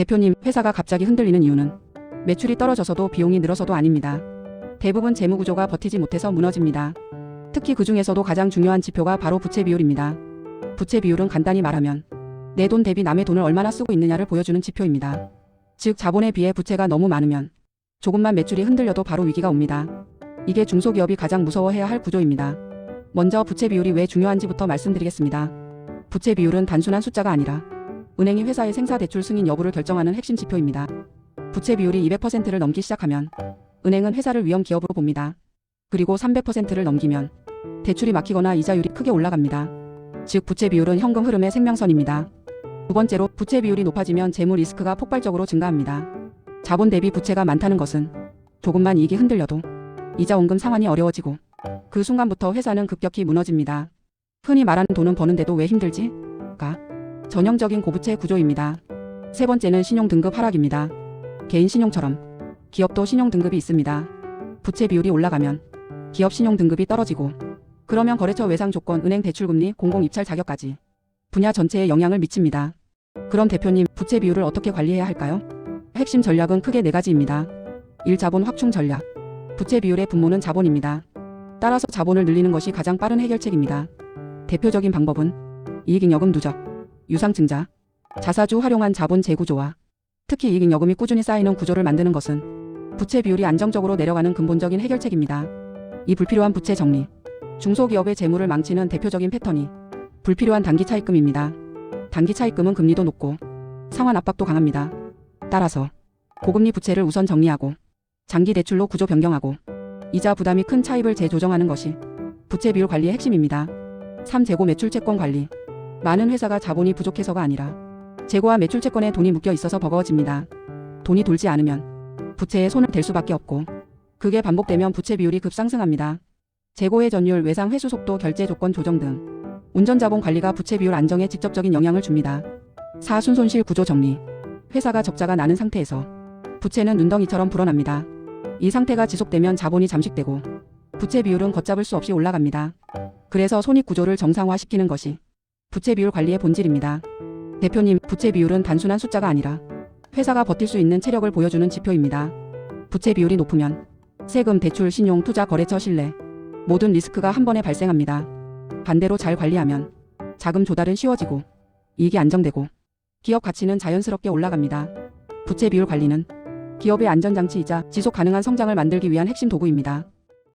대표님, 회사가 갑자기 흔들리는 이유는 매출이 떨어져서도 비용이 늘어서도 아닙니다. 대부분 재무 구조가 버티지 못해서 무너집니다. 특히 그 중에서도 가장 중요한 지표가 바로 부채 비율입니다. 부채 비율은 간단히 말하면 내 돈 대비 남의 돈을 얼마나 쓰고 있느냐를 보여주는 지표입니다. 즉 자본에 비해 부채가 너무 많으면 조금만 매출이 흔들려도 바로 위기가 옵니다. 이게 중소기업이 가장 무서워해야 할 구조입니다. 먼저 부채 비율이 왜 중요한지부터 말씀드리겠습니다. 부채 비율은 단순한 숫자가 아니라 은행이 회사의 생사 대출 승인 여부를 결정하는 핵심 지표입니다. 부채 비율이 200%를 넘기 시작하면 은행은 회사를 위험 기업으로 봅니다. 그리고 300%를 넘기면 대출이 막히거나 이자율이 크게 올라갑니다. 즉 부채 비율은 현금 흐름의 생명선입니다. 두 번째로 부채 비율이 높아지면 재무 리스크가 폭발적으로 증가합니다. 자본 대비 부채가 많다는 것은 조금만 이익이 흔들려도 이자 원금 상환이 어려워지고 그 순간부터 회사는 급격히 무너집니다. 흔히 말하는 돈은 버는데도 왜 힘들지? 가 전형적인 고부채 구조입니다. 세 번째는 신용 등급 하락입니다. 개인 신용처럼 기업도 신용 등급이 있습니다. 부채 비율이 올라가면 기업 신용 등급이 떨어지고 그러면 거래처 외상 조건, 은행 대출 금리, 공공 입찰 자격까지 분야 전체에 영향을 미칩니다. 그럼 대표님, 부채 비율을 어떻게 관리해야 할까요? 핵심 전략은 크게 네 가지입니다. 1. 자본 확충 전략. 부채 비율의 분모는 자본입니다. 따라서 자본을 늘리는 것이 가장 빠른 해결책입니다. 대표적인 방법은 이익잉여금 누적, 유상증자, 자사주 활용한 자본 재구조와 특히 이익잉여금이 꾸준히 쌓이는 구조를 만드는 것은 부채 비율이 안정적으로 내려가는 근본적인 해결책입니다. 이 불필요한 부채 정리, 중소기업의 재물을 망치는 대표적인 패턴이 불필요한 단기 차입금입니다. 단기 차입금은 금리도 높고 상환 압박도 강합니다. 따라서 고금리 부채를 우선 정리하고 장기 대출로 구조 변경하고 이자 부담이 큰 차입을 재조정하는 것이 부채 비율 관리의 핵심입니다. 3. 재고 매출 채권 관리. 많은 회사가 자본이 부족해서가 아니라 재고와 매출 채권에 돈이 묶여 있어서 버거워집니다. 돈이 돌지 않으면 부채에 손을 댈 수밖에 없고 그게 반복되면 부채 비율이 급상승합니다. 재고의 전율, 외상 회수 속도, 결제 조건 조정 등 운전 자본 관리가 부채 비율 안정에 직접적인 영향을 줍니다. 4. 순 손실 구조 정리. 회사가 적자가 나는 상태에서 부채는 눈덩이처럼 불어납니다. 이 상태가 지속되면 자본이 잠식되고 부채 비율은 걷잡을 수 없이 올라갑니다. 그래서 손익 구조를 정상화시키는 것이 부채 비율 관리의 본질입니다. 대표님, 부채 비율은 단순한 숫자가 아니라 회사가 버틸 수 있는 체력을 보여주는 지표입니다. 부채 비율이 높으면 세금, 대출, 신용, 투자, 거래처, 신뢰 모든 리스크가 한 번에 발생합니다. 반대로 잘 관리하면 자금 조달은 쉬워지고 이익이 안정되고 기업 가치는 자연스럽게 올라갑니다. 부채 비율 관리는 기업의 안전장치이자 지속 가능한 성장을 만들기 위한 핵심 도구입니다.